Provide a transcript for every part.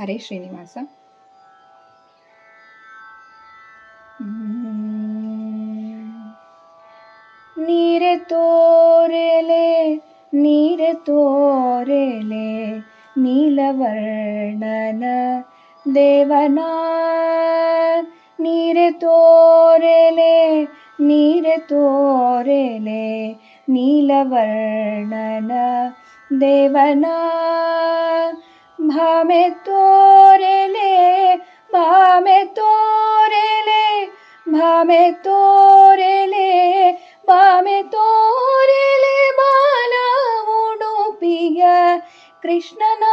ಹರೇ ಶ್ರೀನಿವಾಸ. ನೀರೆ ತೋರೆಲೆ ನೀರೆ ತೋರೆಲೆ ನೀಲವರ್ಣನ ದೇವನ. ನೀರೆ ತೋರೆಲೆ ನೀರೆ ತೋರೆಲೆ ನೀಲವರ್ಣನ ದೇವನ. ഭാമെ തോരലേ ഭാമെ തോരലേ ഭാമെ തോരലേ ഭാമെ തോരലേ ബാല ഉടുപ്പിയ കൃഷ്ണന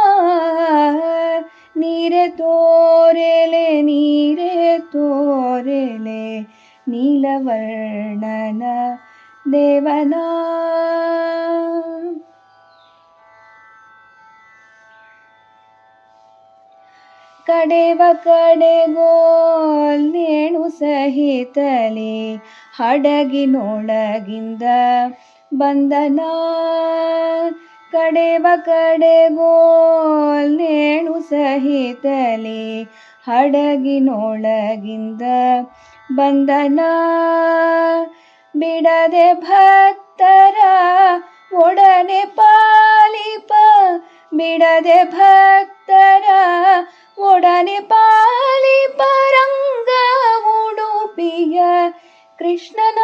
നീരെ തോരലേ നീരെ തോരലേ നീലവർണന ദേവനാ ಕಡೆವ ಕಡೆಗೋಲ್ನೇಣು ಸಹಿತಲಿ ಹಡಗಿನೊಳಗಿಂದ ಬಂದನ. ಕಡೆವ ಕಡೆಗೋಲ್ನೇಣು ಸಹಿತಲಿ ಹಡಗಿನೊಳಗಿಂದ ಬಂದನ. ಬಿಡದೆ ಭಕ್ತರ ಒಡನೆ ಪಾಲಿಪ, ಬಿಡದೆ ಭಕ್ತರ ಒಡನೆ ಪಾಲಿಪ ರಂಗ ಉಡುಪಿಯ ಕೃಷ್ಣನ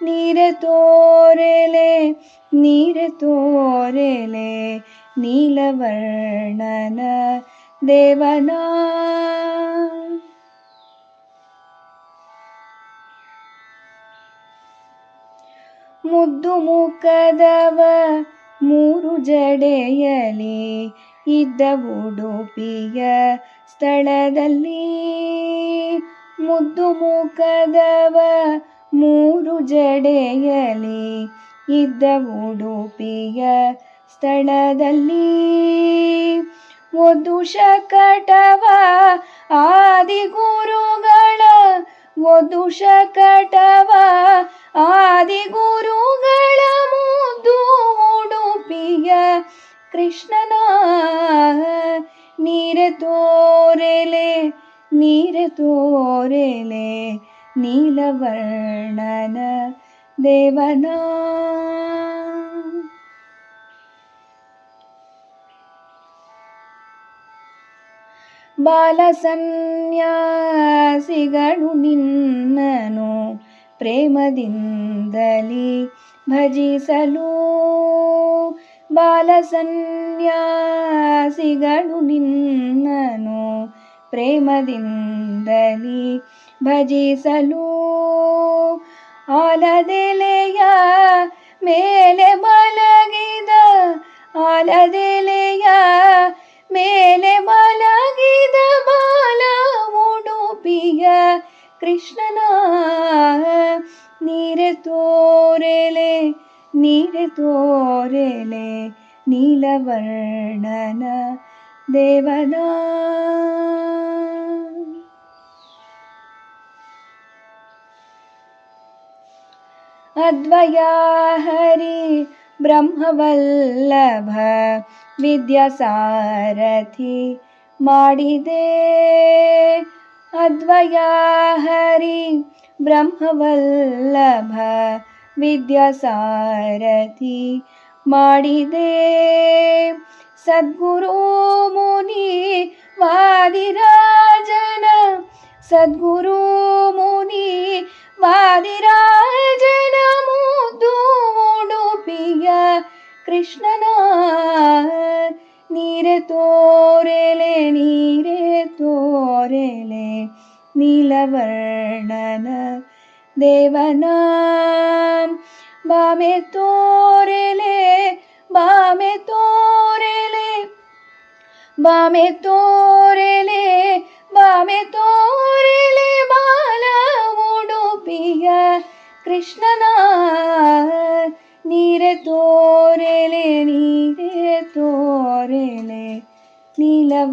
ನೀರೆ ತೋರೆಲೆ ನೀರೆ ತೋರೆಲೆ ನೀಲವರ್ಣನ ದೇವನ ಮುದ್ದು ಮುಖದವ ಮೂರು ಜಡೆಯಲಿ ಇದ್ದ ಉಡುಪಿಯ ಸ್ಥಳದಲ್ಲಿ ಮುದ್ದು ಮುಖದವ ಮೂರು ಜಡೆಯಲಿ ಇದ್ದ ಉಡುಪಿಯ ಸ್ಥಳದಲ್ಲಿ ಒಂದು ಶಕಟವ ಆದಿಗುರುಗಳ ಒಂದು ಶಕಟವ ಆದಿಗುರುಗಳ ಮುದ್ದು ಉಡುಪಿಯ ಕೃಷ್ಣನ ನೀರೆ ತೋರೆಲೆ ನೀಲವರ್ಣನ ದೇವನ ಬಾಲ ಸನ್ಯಾಸಿಗಳು ನಿನ್ನನು ಪ್ರೇಮದಿಂದಲಿ ಭಜಿಸಲು ಬಾಲ ಸನ್ಯಾಸಿಗಳು ನಿನ್ನನು ಪ್ರೇಮದಿಂದಲಿ ಭಜಿಸಲು. ಆಲದೆಲೆಯ ಮೇಲೆ ಮಲಗಿದ, ಆಲದೆಲೆಯ ಮೇಲೆ ಮಲಗಿದ ಬಾಲ ಉಡುಪಿಯ ಕೃಷ್ಣನ. ನೀರೆ ತೋರೆಲೆ ನೀರೆ ತೋರೆಲೆ ನೀಲವರ್ಣನ ದೇವನ. ಅದ್ವಯ ಹರಿ ಬ್ರಹ್ಮವಲ್ಲಭ ವಿದ್ಯಾಸಾರಥಿ ಮಾಡಿದೆ ಅದ್ವಯ ಹರಿ ಬ್ರಹ್ಮವಲ್ಲಭ ವಿದ್ಯಾಸಾರಥಿ ಮಾಡಿದೆ ಸದ್ಗುರು ಮುನಿ ವಾದಿರಾಜನ ಸದ್ಗುರು ಮುನಿ ವಾದಿರಾಜನ ಕೃಷ್ಣನ ನೀರೆ ತೋರೆಲೆ ನೀರೆ ತೋರೆಲೆ ನೀಲವರ್ಣನ ದೇವನ ಬಾಮೆ ತೋರೆಲೆ ಬಾಮೆ ತೋರೆಲೆ ಬಾಮೆ ತೋರೆಲೆ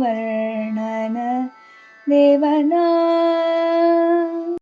वर्णन देवना